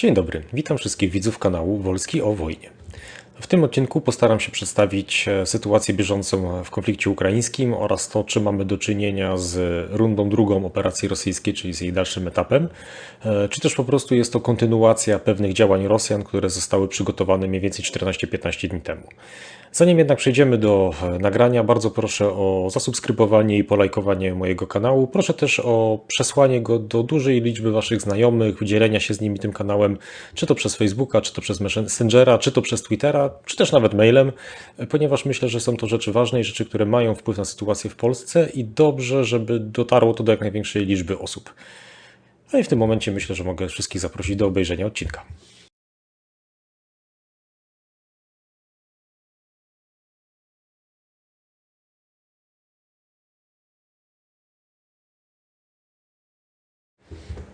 Dzień dobry, witam wszystkich widzów kanału Wolski o wojnie. W tym odcinku postaram się przedstawić e, sytuację bieżącą w konflikcie ukraińskim oraz to, czy mamy do czynienia z rundą drugą operacji rosyjskiej, czyli z jej dalszym etapem, e, czy też po prostu jest to kontynuacja pewnych działań Rosjan, które zostały przygotowane mniej więcej 14-15 dni temu. Zanim jednak przejdziemy do e, nagrania, bardzo proszę o zasubskrybowanie i polajkowanie mojego kanału. Proszę też o przesłanie go do dużej liczby Waszych znajomych, dzielenia się z nimi tym kanałem, czy to przez Facebooka, czy to przez Messengera, czy to przez Twittera, czy też nawet mailem, e, ponieważ myślę, że są to rzeczy ważne i rzeczy, które mają wpływ na sytuację w Polsce i dobrze, żeby dotarło to do jak największej liczby osób. No i w tym momencie myślę, że mogę wszystkich zaprosić do obejrzenia odcinka.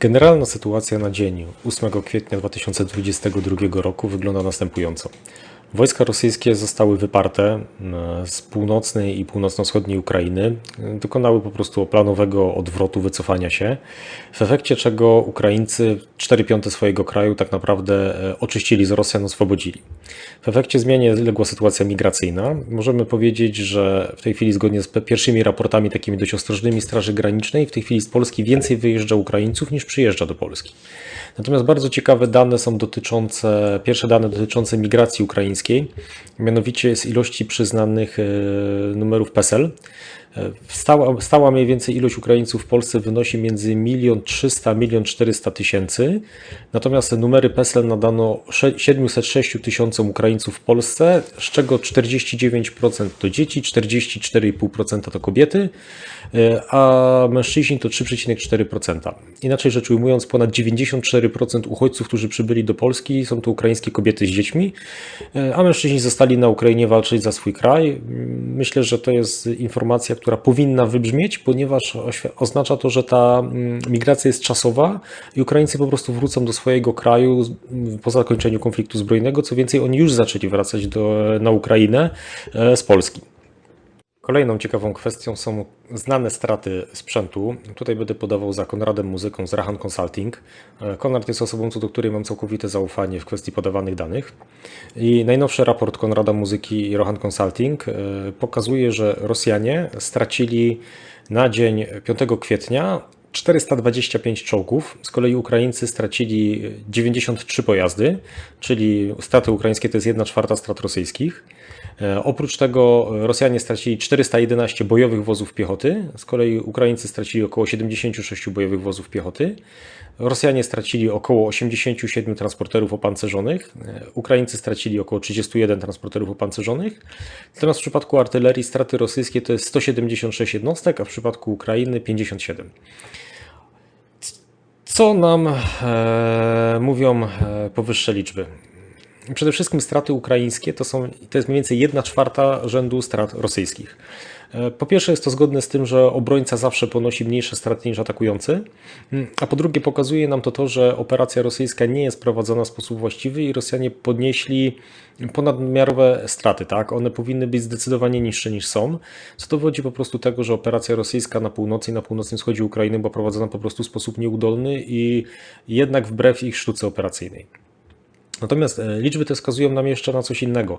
Generalna sytuacja na dzień 8 kwietnia 2022 roku wygląda następująco. Wojska rosyjskie zostały wyparte z północnej i północno-wschodniej Ukrainy. Dokonały po prostu planowego odwrotu, wycofania się, w efekcie czego Ukraińcy 4 piąte swojego kraju tak naprawdę e, oczyścili z Rosjan, oswobodzili. W efekcie zmianie legła sytuacja migracyjna. Możemy powiedzieć, że w tej chwili zgodnie z pierwszymi raportami takimi dość ostrożnymi Straży Granicznej, w tej chwili z Polski więcej wyjeżdża Ukraińców niż przyjeżdża do Polski. Natomiast bardzo ciekawe dane są dotyczące, pierwsze dane dotyczące migracji ukraińskiej, mianowicie z ilości przyznanych e, numerów PESEL. Stała, stała mniej więcej ilość Ukraińców w Polsce wynosi między 1 300 1 400 tysięcy, natomiast numery PESEL nadano 706 tysiącom Ukraińców w Polsce, z czego 49% to dzieci, 44,5% to kobiety, e, a mężczyźni to 3,4%. Inaczej rzecz ujmując, ponad 94% uchodźców, którzy przybyli do Polski, są to ukraińskie kobiety z dziećmi, e, a mężczyźni zostali na Ukrainie walczyć za swój kraj. Myślę, że to jest informacja, która powinna wybrzmieć, ponieważ oznacza to, że ta mm, migracja jest czasowa i Ukraińcy po prostu wrócą do swojego kraju po zakończeniu konfliktu zbrojnego. Co więcej, oni już zaczęli wracać do, na Ukrainę e, z Polski. Kolejną ciekawą kwestią są znane straty sprzętu. Tutaj będę podawał za Konradem Muzyką z Rahan Consulting. E, Konrad jest osobą, co do której mam całkowite zaufanie w kwestii podawanych danych. I najnowszy raport Konrada Muzyki i Rohan Consulting e, pokazuje, że Rosjanie stracili na dzień 5 kwietnia 425 czołgów, z kolei Ukraińcy stracili 93 pojazdy, czyli straty ukraińskie to jest 1 czwarta strat rosyjskich. E, oprócz tego Rosjanie stracili 411 bojowych wozów piechoty, z kolei Ukraińcy stracili około 76 bojowych wozów piechoty. Rosjanie stracili około 87 transporterów opancerzonych, e, Ukraińcy stracili około 31 transporterów opancerzonych. Natomiast w przypadku artylerii straty rosyjskie to jest 176 jednostek, a w przypadku Ukrainy 57. Co nam e, mówią e, powyższe liczby? Przede wszystkim straty ukraińskie to, są, to jest mniej więcej 1 czwarta rzędu strat rosyjskich. E, po pierwsze jest to zgodne z tym, że obrońca zawsze ponosi mniejsze straty niż atakujący, mm, a po drugie pokazuje nam to to, że operacja rosyjska nie jest prowadzona w sposób właściwy i Rosjanie podnieśli ponadmiarowe straty. Tak? One powinny być zdecydowanie niższe niż są, co dowodzi po prostu tego, że operacja rosyjska na północy i na północnym wschodzie Ukrainy była prowadzona po prostu w sposób nieudolny i jednak wbrew ich sztuce operacyjnej. Natomiast e, liczby te wskazują nam jeszcze na coś innego.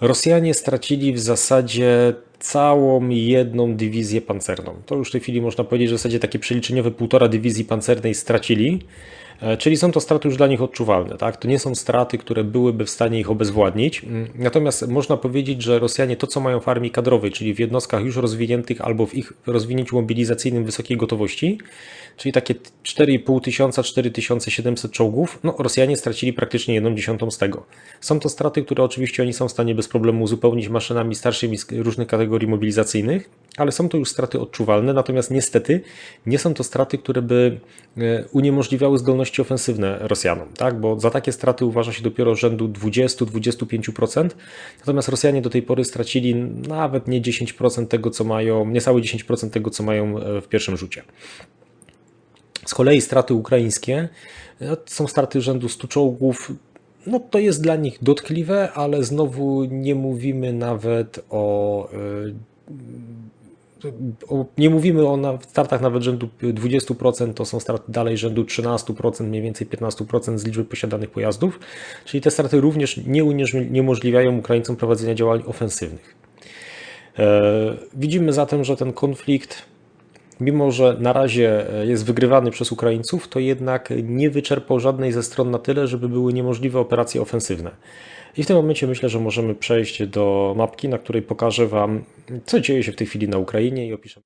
Rosjanie stracili w zasadzie całą jedną dywizję pancerną. To już w tej chwili można powiedzieć, że w zasadzie takie przeliczeniowe półtora dywizji pancernej stracili. E, czyli są to straty już dla nich odczuwalne. Tak? To nie są straty, które byłyby w stanie ich obezwładnić. Mm, natomiast można powiedzieć, że Rosjanie to, co mają w armii kadrowej, czyli w jednostkach już rozwiniętych albo w ich rozwinięciu mobilizacyjnym wysokiej gotowości, czyli takie 4,5 tysiąca, 4700 czołgów, no Rosjanie stracili praktycznie jedną dziesiątą z tego. Są to straty, które oczywiście oni są w stanie bez problemu uzupełnić maszynami starszymi z różnych kategorii mobilizacyjnych, ale są to już straty odczuwalne, natomiast niestety nie są to straty, które by e, uniemożliwiały zdolności ofensywne Rosjanom, tak? bo za takie straty uważa się dopiero rzędu 20-25%, natomiast Rosjanie do tej pory stracili nawet nie 10% tego, co mają, niecałe 10% tego, co mają e, w pierwszym rzucie. Z kolei straty ukraińskie e, są straty rzędu 100 czołgów, no to jest dla nich dotkliwe, ale znowu nie mówimy nawet o o- nie mówimy o stratach nawet rzędu 20%, to są straty dalej rzędu 13%, mniej więcej 15% z liczby posiadanych pojazdów, czyli te straty również nie uniemożliwiają Ukraińcom prowadzenia działań ofensywnych. E, Widzimy zatem, że ten konflikt, mimo że na razie e, jest wygrywany przez Ukraińców, to jednak nie wyczerpał żadnej ze stron na tyle, żeby były niemożliwe operacje ofensywne. I w tym momencie myślę, że możemy przejść do mapki, na której pokażę Wam, co dzieje się w tej chwili na Ukrainie i opiszę.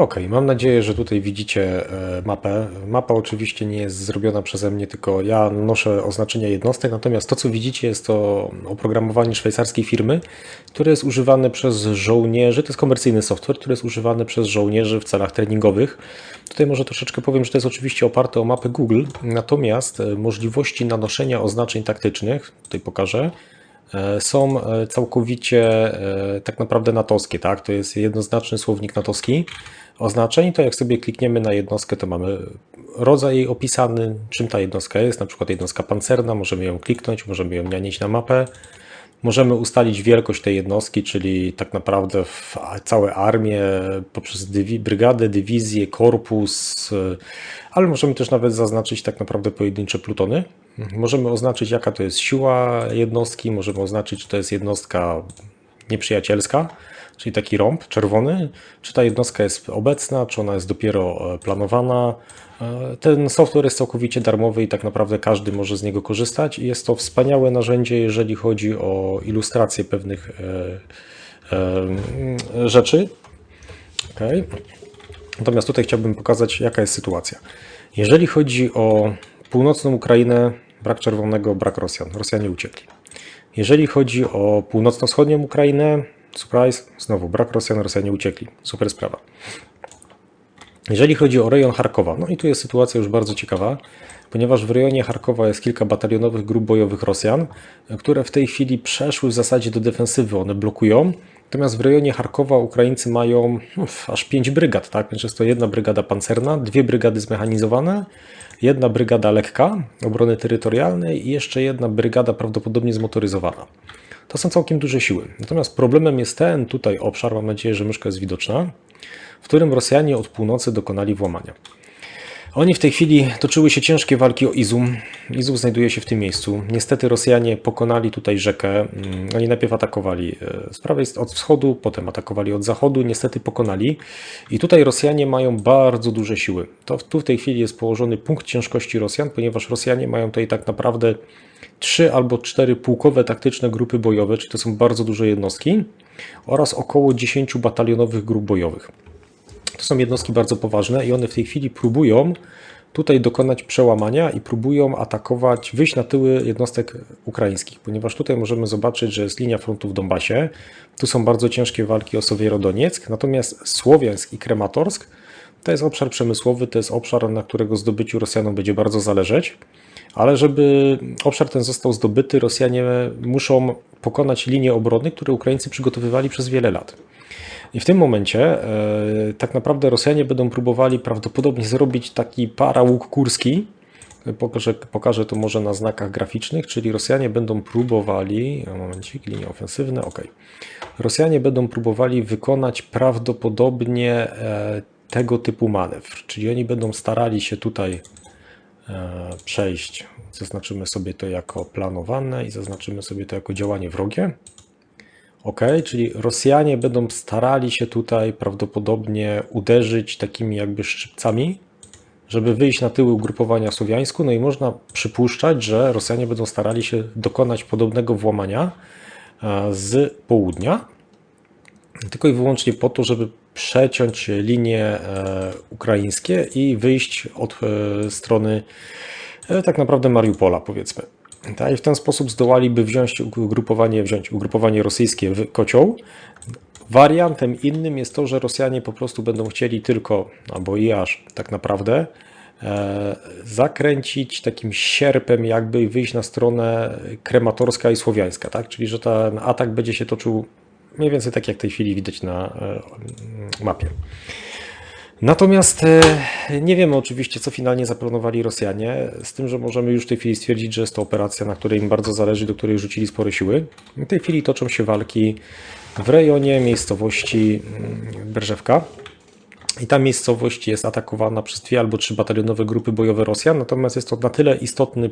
Okej, mam nadzieję, że tutaj widzicie e, mapę. Mapa oczywiście nie jest zrobiona przeze mnie, tylko ja noszę oznaczenia jednostek, natomiast to, co widzicie, jest to oprogramowanie szwajcarskiej firmy, które jest używane przez żołnierzy. To jest komercyjny software, który jest używany przez żołnierzy w celach treningowych. Tutaj może troszeczkę powiem, że to jest oczywiście oparte o mapę Google, natomiast e, możliwości nanoszenia oznaczeń taktycznych, tutaj pokażę, e, są całkowicie tak naprawdę natowskie, tak? To jest jednoznaczny słownik natowski oznaczeń. To jak sobie klikniemy na jednostkę, to mamy rodzaj jej opisany, czym ta jednostka jest, na przykład jednostka pancerna, możemy ją kliknąć, możemy ją nanieść na mapę. Możemy ustalić wielkość tej jednostki, czyli tak naprawdę w całe armię poprzez dywi- brygadę, dywizję, korpus, y, ale możemy też nawet zaznaczyć tak naprawdę pojedyncze plutony. Możemy oznaczyć, jaka to jest siła jednostki, możemy oznaczyć, czy to jest jednostka nieprzyjacielska, czyli taki rąb czerwony, czy ta jednostka jest obecna, czy ona jest dopiero e, planowana. E, Ten software jest całkowicie darmowy i tak naprawdę każdy może z niego korzystać. I jest to wspaniałe narzędzie, jeżeli chodzi o ilustrację pewnych e, e, rzeczy. Okay. Natomiast tutaj chciałbym pokazać, jaka jest sytuacja. Jeżeli chodzi o północną Ukrainę, brak czerwonego, brak Rosjan. Rosjanie uciekli. Jeżeli chodzi o północno-wschodnią Ukrainę, surprise, znowu brak Rosjan, Rosjanie uciekli. Super sprawa. Jeżeli chodzi o rejon Charkowa, no i tu jest sytuacja już bardzo ciekawa, ponieważ w rejonie Charkowa jest kilka batalionowych grup bojowych Rosjan, które w tej chwili przeszły w zasadzie do defensywy, one blokują. Natomiast w rejonie Charkowa Ukraińcy mają uf, aż pięć brygad, tak? Więc jest to jedna brygada pancerna, dwie brygady zmechanizowane, jedna brygada lekka obrony terytorialnej i jeszcze jedna brygada prawdopodobnie zmotoryzowana. To są całkiem duże siły. Natomiast problemem jest ten tutaj obszar, mam nadzieję, że myszka jest widoczna, w którym Rosjanie od północy dokonali włamania. Oni w tej chwili toczyły się ciężkie walki o Izum. Izum znajduje się w tym miejscu. Niestety Rosjanie pokonali tutaj rzekę. Mm, Oni najpierw atakowali e, z prawej od wschodu, potem atakowali od zachodu. Niestety pokonali. I tutaj Rosjanie mają bardzo duże siły. To tu w tej chwili jest położony punkt ciężkości Rosjan, ponieważ Rosjanie mają tutaj tak naprawdę trzy albo cztery pułkowe taktyczne grupy bojowe, czyli to są bardzo duże jednostki, oraz około 10 batalionowych grup bojowych. To są jednostki bardzo poważne i one w tej chwili próbują tutaj dokonać przełamania i próbują atakować, wyjść na tyły jednostek ukraińskich, ponieważ tutaj możemy zobaczyć, że jest linia frontu w Donbasie. Tu są bardzo ciężkie walki o Sowierodonieck, natomiast Słowiańsk i Krematorsk to jest obszar przemysłowy, to jest obszar, na którego zdobyciu Rosjanom będzie bardzo zależeć. Ale żeby obszar ten został zdobyty, Rosjanie muszą pokonać linie obrony, które Ukraińcy przygotowywali przez wiele lat. I w tym momencie e, tak naprawdę Rosjanie będą próbowali prawdopodobnie zrobić taki parałuk kurski. Pokażę, pokażę to może na znakach graficznych, czyli Rosjanie będą próbowali, momencik, linie ofensywne, ok. Rosjanie będą próbowali wykonać prawdopodobnie e, tego typu manewr, czyli oni będą starali się tutaj e, przejść. Zaznaczymy sobie to jako planowane i zaznaczymy sobie to jako działanie wrogie. Ok, czyli Rosjanie będą starali się tutaj prawdopodobnie uderzyć takimi jakby szczypcami, żeby wyjść na tyły ugrupowania słowiańsku. No i można przypuszczać, że Rosjanie będą starali się dokonać podobnego włamania e, z południa, tylko i wyłącznie po to, żeby przeciąć linie e, ukraińskie i wyjść od e, strony e, tak naprawdę Mariupola, powiedzmy. Tak, I w ten sposób zdołaliby wziąć ugrupowanie, wziąć ugrupowanie rosyjskie w kocioł. Wariantem innym jest to, że Rosjanie po prostu będą chcieli tylko, albo i aż tak naprawdę, zakręcić takim sierpem, jakby wyjść na stronę krematorska i słowiańska, tak? Czyli że ten atak będzie się toczył mniej więcej tak, jak w tej chwili widać na e, mapie. Natomiast e, nie wiemy oczywiście, co finalnie zaplanowali Rosjanie, z tym, że możemy już w tej chwili stwierdzić, że jest to operacja, na której im bardzo zależy, do której rzucili spore siły. W tej chwili toczą się walki w rejonie miejscowości mm, Brzeżewka. I ta miejscowość jest atakowana przez dwie albo trzy batalionowe grupy bojowe Rosjan, natomiast jest to na tyle istotny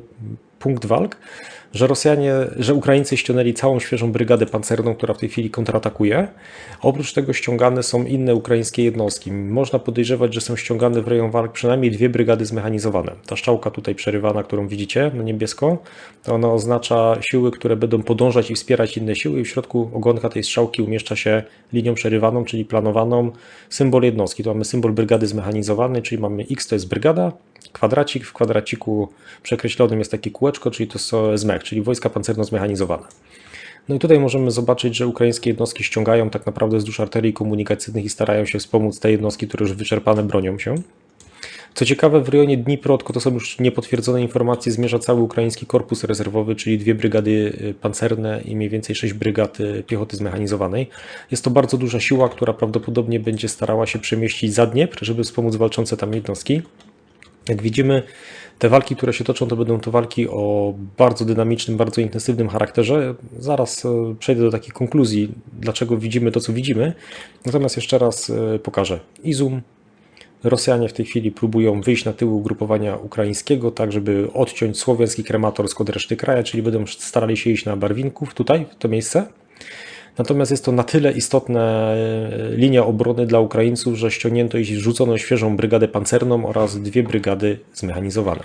punkt walk, że Rosjanie, że Ukraińcy ściągnęli całą świeżą brygadę pancerną, która w tej chwili kontratakuje. Oprócz tego ściągane są inne ukraińskie jednostki. Można podejrzewać, że są ściągane w rejon walk przynajmniej dwie brygady zmechanizowane. Ta szczałka tutaj przerywana, którą widzicie na niebiesko, to ona oznacza siły, które będą podążać i wspierać inne siły i w środku ogonka tej strzałki umieszcza się linią przerywaną, czyli planowaną, symbol jednostki. To mamy symbol brygady zmechanizowanej, czyli mamy X to jest brygada, kwadracik, w kwadraciku przekreślonym jest takie kółeczko, czyli to są zmech, czyli wojska pancerno zmechanizowane. No i tutaj możemy zobaczyć, że ukraińskie jednostki ściągają tak naprawdę wzdłuż arterii komunikacyjnych i starają się wspomóc te jednostki, które już wyczerpane bronią się. Co ciekawe, w rejonie Dnipro, tylko to są już niepotwierdzone informacje, zmierza cały ukraiński korpus rezerwowy, czyli dwie brygady y, pancerne i mniej więcej sześć brygad y, piechoty zmechanizowanej. Jest to bardzo duża siła, która prawdopodobnie będzie starała się przemieścić za Dniepr, żeby wspomóc walczące tam jednostki. Jak widzimy, te walki, które się toczą, to będą to walki o bardzo dynamicznym, bardzo intensywnym charakterze. Zaraz e, przejdę do takiej konkluzji, dlaczego widzimy to, co widzimy. Natomiast jeszcze raz e, pokażę. Izum. Rosjanie w tej chwili próbują wyjść na tył ugrupowania ukraińskiego, tak żeby odciąć słowiański krematorsk od reszty kraju, czyli będą starali się iść na Barwinków, tutaj, w to miejsce. Natomiast jest to na tyle istotna e, linia obrony dla Ukraińców, że ściągnięto i rzucono świeżą brygadę pancerną oraz dwie brygady zmechanizowane.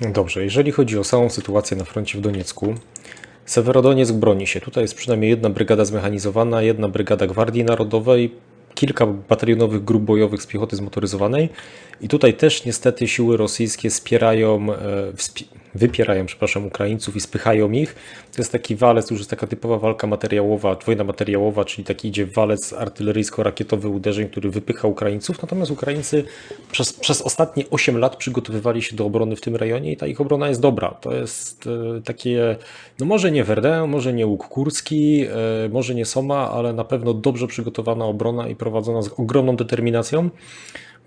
Dobrze, jeżeli chodzi o samą sytuację na froncie w Doniecku, Sewerodonieck broni się. Tutaj jest przynajmniej jedna brygada zmechanizowana, jedna brygada Gwardii Narodowej, kilka batalionowych grup bojowych z piechoty zmotoryzowanej i tutaj też niestety siły rosyjskie wspierają, e, wypierają, przepraszam, Ukraińców i spychają ich. To jest taki walec, już jest taka typowa walka materiałowa, wojna materiałowa, czyli taki idzie walec artyleryjsko-rakietowy uderzeń, który wypycha Ukraińców. Natomiast Ukraińcy przez, przez ostatnie 8 lat przygotowywali się do obrony w tym rejonie i ta ich obrona jest dobra. To jest e, takie, no może nie Verdun, może nie łuk kurski, e, może nie Soma, ale na pewno dobrze przygotowana obrona i prowadzona z ogromną determinacją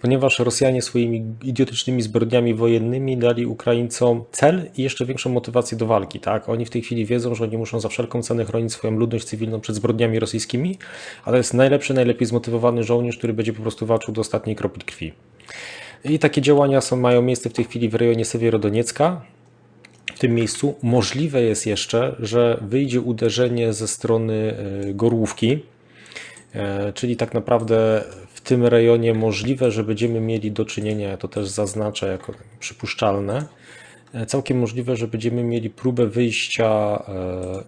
ponieważ Rosjanie swoimi idiotycznymi zbrodniami wojennymi dali Ukraińcom cel i jeszcze większą motywację do walki. Tak? Oni w tej chwili wiedzą, że oni muszą za wszelką cenę chronić swoją ludność cywilną przed zbrodniami rosyjskimi, a to jest najlepszy, najlepiej zmotywowany żołnierz, który będzie po prostu walczył do ostatniej kropli krwi. I takie działania są, mają miejsce w tej chwili w rejonie Sewierodoniecka, w tym miejscu. Możliwe jest jeszcze, że wyjdzie uderzenie ze strony e, Gorłówki, e, czyli tak naprawdę tym rejonie możliwe, że będziemy mieli do czynienia, ja to też zaznaczę jako przypuszczalne, e, całkiem możliwe, że będziemy mieli próbę wyjścia e,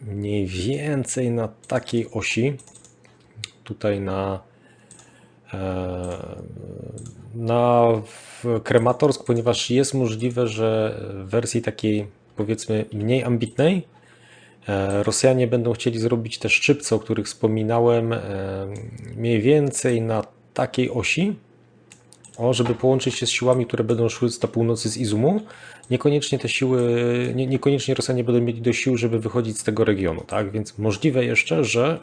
mniej więcej na takiej osi, tutaj na e, na Krematorsk, ponieważ jest możliwe, że w wersji takiej powiedzmy mniej ambitnej Rosjanie będą chcieli zrobić te szczypce, o których wspominałem, e, mniej więcej na takiej osi, o, żeby połączyć się z siłami, które będą szły z północy z Izumu. Niekoniecznie te siły, nie, niekoniecznie Rosjanie będą mieli do sił, żeby wychodzić z tego regionu, tak? Więc możliwe jeszcze, że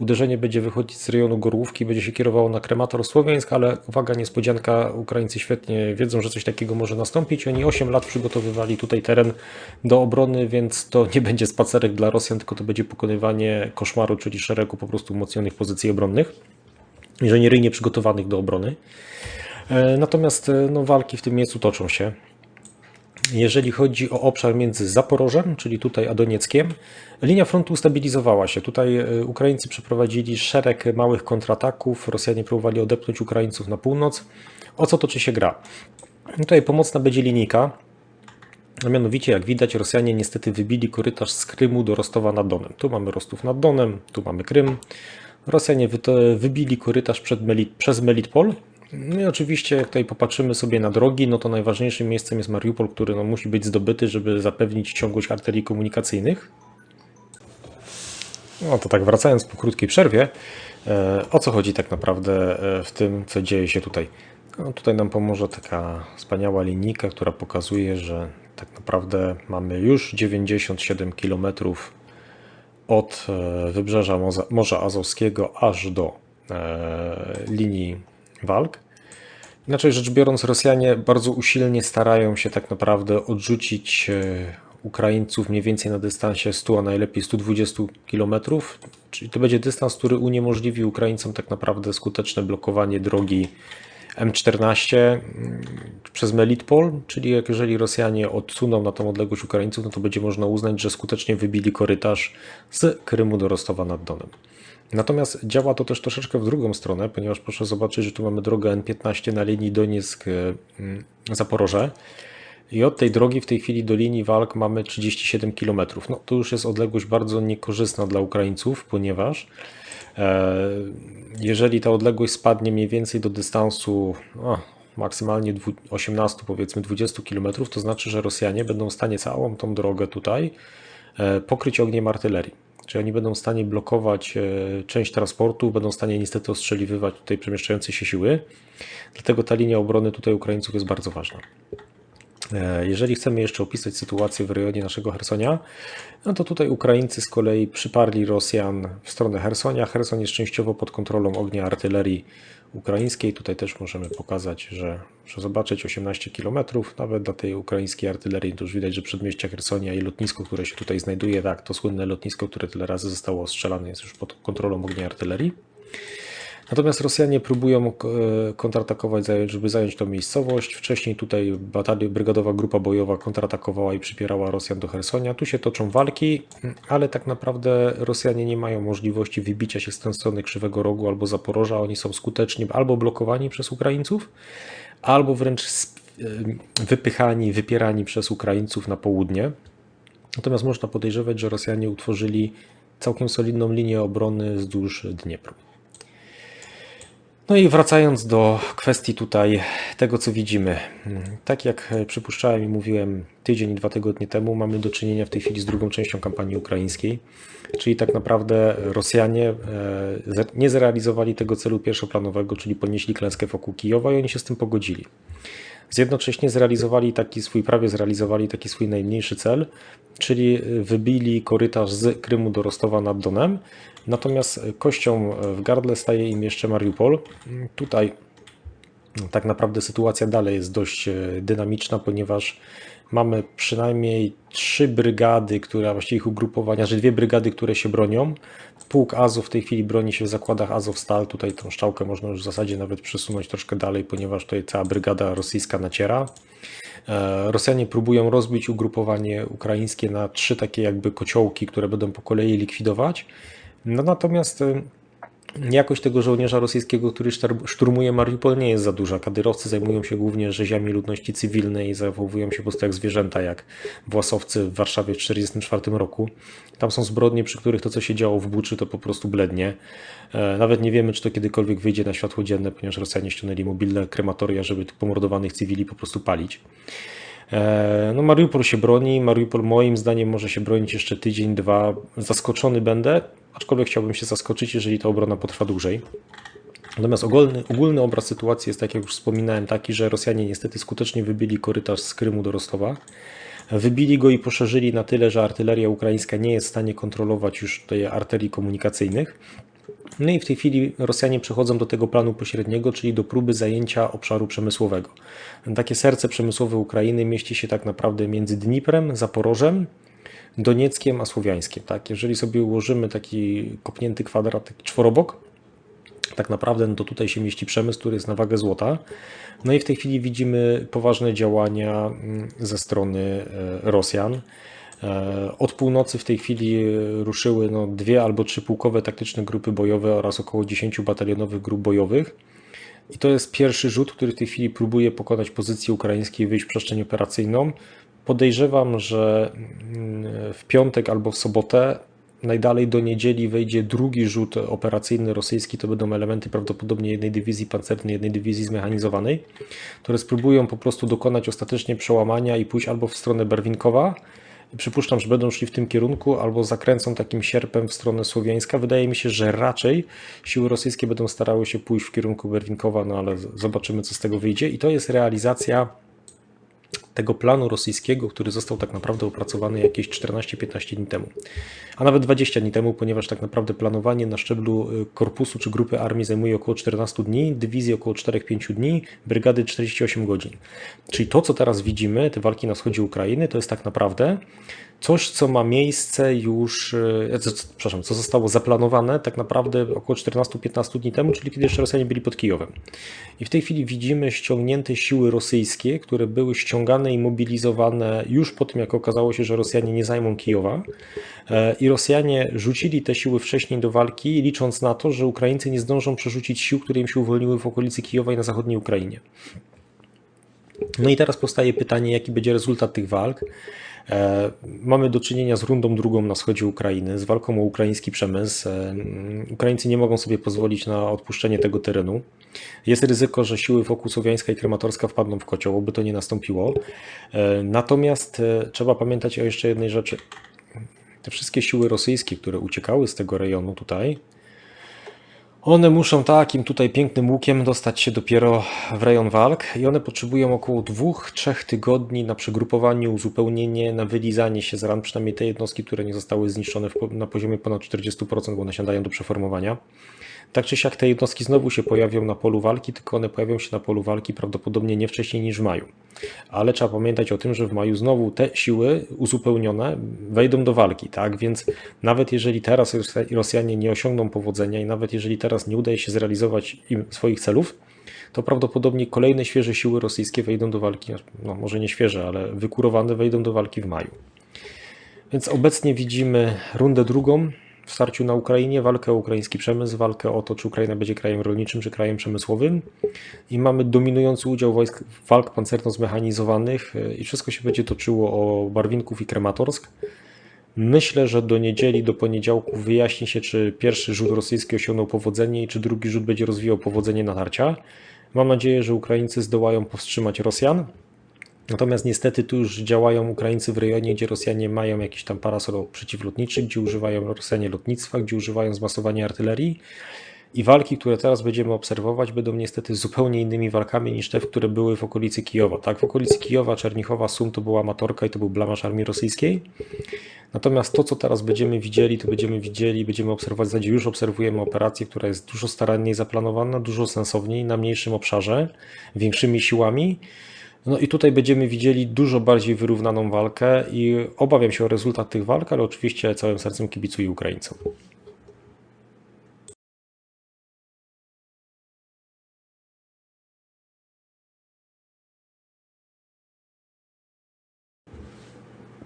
uderzenie będzie wychodzić z rejonu Gorłówki, będzie się kierowało na kremator Słowiańsk, ale uwaga, niespodzianka, Ukraińcy świetnie wiedzą, że coś takiego może nastąpić. Oni 8 lat przygotowywali tutaj teren do obrony, więc to nie będzie spacerek dla Rosjan, tylko to będzie pokonywanie koszmaru, czyli szeregu po prostu umocnionych pozycji obronnych, inżynieryjnie przygotowanych do obrony. E, natomiast e, no, walki w tym miejscu toczą się. Jeżeli chodzi o obszar między Zaporożem, czyli tutaj a Donieckiem, linia frontu ustabilizowała się. Tutaj e, Ukraińcy przeprowadzili szereg małych kontrataków, Rosjanie próbowali odepchnąć Ukraińców na północ. O co toczy się gra? Tutaj pomocna będzie linijka, a mianowicie, jak widać, Rosjanie niestety wybili korytarz z Krymu do Rostowa nad Donem. Tu mamy Rostów nad Donem, tu mamy Krym. Rosjanie wybili korytarz Melit przez Melitpol, no i oczywiście, jak tutaj popatrzymy sobie na drogi, no to najważniejszym miejscem jest Mariupol, który no musi być zdobyty, żeby zapewnić ciągłość arterii komunikacyjnych. No to tak wracając po krótkiej przerwie, e, o co chodzi tak naprawdę e, w tym, co dzieje się tutaj? No tutaj nam pomoże taka wspaniała linijka, która pokazuje, że tak naprawdę mamy już 97 km od e, wybrzeża Morza Azowskiego aż do linii walk. Inaczej rzecz biorąc, Rosjanie bardzo usilnie starają się tak naprawdę odrzucić e, Ukraińców mniej więcej na dystansie 100, a najlepiej 120 km. Czyli to będzie dystans, który uniemożliwi Ukraińcom tak naprawdę skuteczne blokowanie drogi M14 mm, przez Melitpol, czyli jeżeli Rosjanie odsuną na tą odległość Ukraińców, no to będzie można uznać, że skutecznie wybili korytarz z Krymu do Rostowa nad Donem. Natomiast działa to też troszeczkę w drugą stronę, ponieważ proszę zobaczyć, że tu mamy drogę N15 na linii Donieck-Zaporoże i od tej drogi w tej chwili do linii walk mamy 37 km. No to już jest odległość bardzo niekorzystna dla Ukraińców, ponieważ e, jeżeli ta odległość spadnie mniej więcej do dystansu o, maksymalnie 18 powiedzmy 20 km, to znaczy, że Rosjanie będą w stanie całą tą drogę tutaj e, pokryć ogniem artylerii. Czyli oni będą w stanie blokować e, część transportu, będą w stanie niestety ostrzeliwywać tutaj przemieszczające się siły. Dlatego ta linia obrony tutaj Ukraińców jest bardzo ważna. E, jeżeli chcemy jeszcze opisać sytuację w rejonie naszego Hersonia, no to tutaj Ukraińcy z kolei przyparli Rosjan w stronę Hersonia. Herson jest częściowo pod kontrolą ognia artylerii ukraińskiej. Tutaj też możemy pokazać, że muszę zobaczyć 18 km, nawet dla tej ukraińskiej artylerii, to już widać, że przedmieścia Hersonia i lotnisko, które się tutaj znajduje, tak, to słynne lotnisko, które tyle razy zostało ostrzelane, jest już pod kontrolą ognia artylerii. Natomiast Rosjanie próbują e, kontratakować, żeby zająć tą miejscowość. Wcześniej tutaj batali, brygadowa grupa bojowa kontratakowała i przypierała Rosjan do Hersonia. Tu się toczą walki, ale tak naprawdę Rosjanie nie mają możliwości wybicia się z tej strony Krzywego Rogu albo Zaporoża. Oni są skutecznie albo blokowani przez Ukraińców, albo wręcz e, wypychani, wypierani przez Ukraińców na południe. Natomiast można podejrzewać, że Rosjanie utworzyli całkiem solidną linię obrony wzdłuż Dniepru. No i wracając do kwestii tutaj tego, co widzimy. Tak jak przypuszczałem i mówiłem tydzień dwa tygodnie temu, mamy do czynienia w tej chwili z drugą częścią kampanii ukraińskiej, czyli tak naprawdę Rosjanie e, nie zrealizowali tego celu pierwszoplanowego, czyli ponieśli klęskę wokół Kijowa i oni się z tym pogodzili. Jednocześnie zrealizowali taki swój, prawie zrealizowali taki swój najmniejszy cel, czyli wybili korytarz z Krymu do Rostowa nad Donem, Natomiast kością w gardle staje im jeszcze Mariupol. Tutaj tak naprawdę sytuacja dalej jest dość e, dynamiczna, ponieważ mamy przynajmniej trzy brygady, które właściwie ich ugrupowania, że dwie brygady, które się bronią. Pułk Azów w tej chwili broni się w zakładach Azovstal. Tutaj tą szczałkę można już w zasadzie nawet przesunąć troszkę dalej, ponieważ tutaj cała brygada rosyjska naciera. E, Rosjanie próbują rozbić ugrupowanie ukraińskie na trzy takie jakby kociołki, które będą po kolei likwidować. No natomiast y, jakość tego żołnierza rosyjskiego, który szturmuje Mariupol nie jest za duża. Kadyrowcy zajmują się głównie rzeziami ludności cywilnej i zachowują się po prostu jak zwierzęta, jak własowcy w Warszawie w 1944 roku. Tam są zbrodnie, przy których to, co się działo w Buczy, to po prostu blednie. E, nawet nie wiemy, czy to kiedykolwiek wyjdzie na światło dzienne, ponieważ Rosjanie ściągnęli mobilne krematoria, żeby tych pomordowanych cywili po prostu palić. E, no Mariupol się broni. Mariupol moim zdaniem może się bronić jeszcze tydzień, dwa. Zaskoczony będę, aczkolwiek chciałbym się zaskoczyć, jeżeli ta obrona potrwa dłużej. Natomiast ogólny, ogólny obraz sytuacji jest, tak jak już wspominałem, taki, że Rosjanie niestety skutecznie wybili korytarz z Krymu do Rostowa. Wybili go i poszerzyli na tyle, że artyleria ukraińska nie jest w stanie kontrolować już tej arterii komunikacyjnych. No i w tej chwili Rosjanie przechodzą do tego planu pośredniego, czyli do próby zajęcia obszaru przemysłowego. Takie serce przemysłowe Ukrainy mieści się tak naprawdę między Dniprem, Zaporożem, Donieckiem a Słowiańskiem. Tak? Jeżeli sobie ułożymy taki kopnięty kwadrat, taki czworobok, tak naprawdę no to tutaj się mieści przemysł, który jest na wagę złota. No i w tej chwili widzimy poważne działania mm, ze strony e, Rosjan. E, od północy w tej chwili ruszyły no, dwie albo trzy pułkowe taktyczne grupy bojowe oraz około 10 batalionowych grup bojowych. I to jest pierwszy rzut, który w tej chwili próbuje pokonać pozycję ukraińskiej i wyjść w przestrzeń operacyjną. Podejrzewam, że mm, w piątek albo w sobotę, najdalej do niedzieli wejdzie drugi rzut operacyjny rosyjski. To będą elementy prawdopodobnie jednej dywizji pancernej, jednej dywizji zmechanizowanej, które spróbują po prostu dokonać ostatecznie przełamania i pójść albo w stronę Berwinkowa, Przypuszczam, że będą szli w tym kierunku albo zakręcą takim sierpem w stronę słowiańska. Wydaje mi się, że raczej siły rosyjskie będą starały się pójść w kierunku Berwinkowa, no ale zobaczymy, co z tego wyjdzie. I to jest realizacja tego planu rosyjskiego, który został tak naprawdę opracowany jakieś 14-15 dni temu, a nawet 20 dni temu, ponieważ tak naprawdę planowanie na szczeblu y, korpusu czy grupy armii zajmuje około 14 dni, dywizji około 4-5 dni, brygady 48 godzin. Czyli to, co teraz widzimy, te walki na wschodzie Ukrainy, to jest tak naprawdę coś, co ma miejsce już, e, przepraszam, co zostało zaplanowane tak naprawdę około 14-15 dni temu, czyli kiedy jeszcze Rosjanie byli pod Kijowem. I w tej chwili widzimy ściągnięte siły rosyjskie, które były ściągane i mobilizowane już po tym, jak okazało się, że Rosjanie nie zajmą Kijowa. E, I Rosjanie rzucili te siły wcześniej do walki, licząc na to, że Ukraińcy nie zdążą przerzucić sił, które im się uwolniły w okolicy Kijowa i na zachodniej Ukrainie. No i teraz powstaje pytanie, jaki będzie rezultat tych walk. E, mamy do czynienia z rundą drugą na wschodzie Ukrainy, z walką o ukraiński przemysł. E, Ukraińcy nie mogą sobie pozwolić na odpuszczenie tego terenu. Jest ryzyko, że siły wokół Słowiańska i Krematorska wpadną w kocioł, by to nie nastąpiło. E, natomiast trzeba pamiętać o jeszcze jednej rzeczy. Te wszystkie siły rosyjskie, które uciekały z tego rejonu tutaj, one muszą takim tutaj pięknym łukiem dostać się dopiero w rejon walk i one potrzebują około dwóch, trzech tygodni na przegrupowanie, uzupełnienie, na wylizanie się z ran, przynajmniej te jednostki, które nie zostały zniszczone na poziomie ponad 40%, bo one siadają do przeformowania. Tak czy siak te jednostki znowu się pojawią na polu walki, tylko one pojawią się na polu walki prawdopodobnie nie wcześniej niż w maju. Ale trzeba pamiętać o tym, że w maju znowu te siły uzupełnione wejdą do walki, tak? Więc nawet jeżeli teraz Rosjanie nie osiągną powodzenia i nawet jeżeli teraz nie udaje się zrealizować im swoich celów, to prawdopodobnie kolejne świeże siły rosyjskie wejdą do walki, no może nie świeże, ale wykurowane wejdą do walki w maju. Więc obecnie widzimy rundę drugą, w starciu na Ukrainie, walkę o ukraiński przemysł, walkę o to, czy Ukraina będzie krajem rolniczym, czy krajem przemysłowym. I mamy dominujący udział wojsk walk pancerno-zmechanizowanych e, i wszystko się będzie toczyło o Barwinków i Krematorsk. Myślę, że do niedzieli, do poniedziałku wyjaśni się, czy pierwszy rzut rosyjski osiągnął powodzenie i czy drugi rzut będzie rozwijał powodzenie natarcia. Mam nadzieję, że Ukraińcy zdołają powstrzymać Rosjan. Natomiast niestety tu już działają Ukraińcy w rejonie, gdzie Rosjanie mają jakiś tam parasol przeciwlotniczy, gdzie używają Rosjanie lotnictwa, gdzie używają zmasowania artylerii. I walki, które teraz będziemy obserwować, będą niestety zupełnie innymi walkami niż te, które były w okolicy Kijowa. Tak, w okolicy Kijowa, Czernichowa, Sum to była amatorka i to był blamasz armii rosyjskiej. Natomiast to, co teraz będziemy widzieli, to będziemy widzieli, będziemy obserwować, w zasadzie już obserwujemy operację, która jest dużo staranniej zaplanowana, dużo sensowniej, na mniejszym obszarze, większymi siłami. No i tutaj będziemy widzieli dużo bardziej wyrównaną walkę i obawiam się o rezultat tych walk, ale oczywiście całym sercem kibicuję Ukraińcom.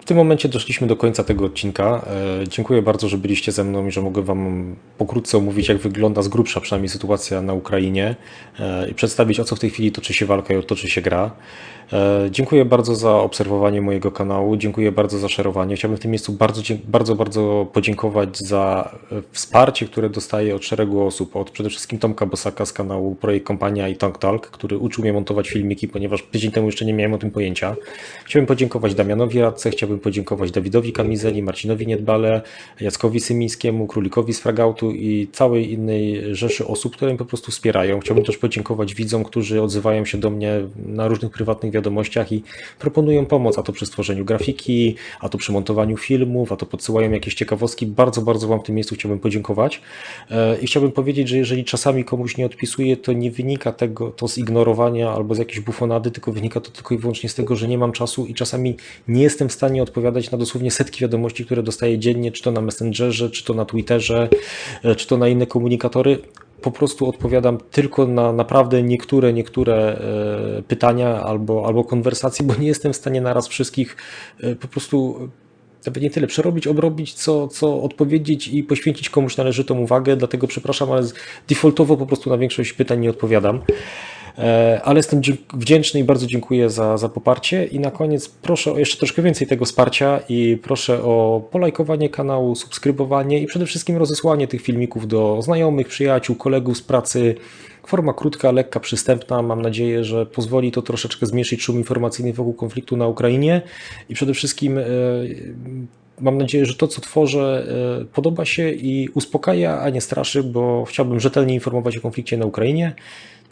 Tym momencie doszliśmy do końca tego odcinka. E, dziękuję bardzo, że byliście ze mną i że mogę Wam pokrótce omówić, jak wygląda z grubsza przynajmniej sytuacja na Ukrainie e, i przedstawić, o co w tej chwili toczy się walka i toczy się gra. E, dziękuję bardzo za obserwowanie mojego kanału, dziękuję bardzo za szerowanie. Chciałbym w tym miejscu bardzo, bardzo, bardzo podziękować za wsparcie, które dostaję od szeregu osób, od przede wszystkim Tomka Bosaka z kanału Projekt Kompania i Tank Talk, który uczył mnie montować filmiki, ponieważ tydzień temu jeszcze nie miałem o tym pojęcia. Chciałbym podziękować Damianowi Radce, chciałbym chciałbym podziękować Dawidowi Kamizeli, Marcinowi Niedbale, Jackowi Symińskiemu, Królikowi z Fragautu i całej innej rzeszy osób, które mnie po prostu wspierają. Chciałbym też podziękować widzom, którzy odzywają się do mnie na różnych prywatnych wiadomościach i proponują pomoc, a to przy stworzeniu grafiki, a to przy montowaniu filmów, a to podsyłają jakieś ciekawostki. Bardzo, bardzo Wam w tym miejscu chciałbym podziękować e, i chciałbym powiedzieć, że jeżeli czasami komuś nie odpisuję, to nie wynika tego to z ignorowania albo z jakiejś bufonady, tylko wynika to tylko i wyłącznie z tego, że nie mam czasu i czasami nie jestem w stanie odpowiadać na dosłownie setki wiadomości, które dostaję dziennie, czy to na Messengerze, czy to na Twitterze, e, czy to na inne komunikatory. Po prostu odpowiadam tylko na naprawdę niektóre, niektóre e, pytania albo, albo konwersacje, bo nie jestem w stanie naraz wszystkich e, po prostu nawet nie tyle przerobić, obrobić, co, co odpowiedzieć i poświęcić komuś należytą uwagę. Dlatego przepraszam, ale defaultowo po prostu na większość pytań nie odpowiadam. E, ale jestem wdzięczny i bardzo dziękuję za, za poparcie. I na koniec proszę o jeszcze troszkę więcej tego wsparcia i proszę o polajkowanie kanału, subskrybowanie i przede wszystkim rozesłanie tych filmików do znajomych, przyjaciół, kolegów z pracy. Forma krótka, lekka, przystępna. Mam nadzieję, że pozwoli to troszeczkę zmniejszyć szum informacyjny wokół konfliktu na Ukrainie i przede wszystkim e, mam nadzieję, że to, co tworzę, e, podoba się i uspokaja, a nie straszy, bo chciałbym rzetelnie informować o konflikcie na Ukrainie.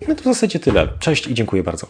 No to w zasadzie tyle. Cześć i dziękuję bardzo.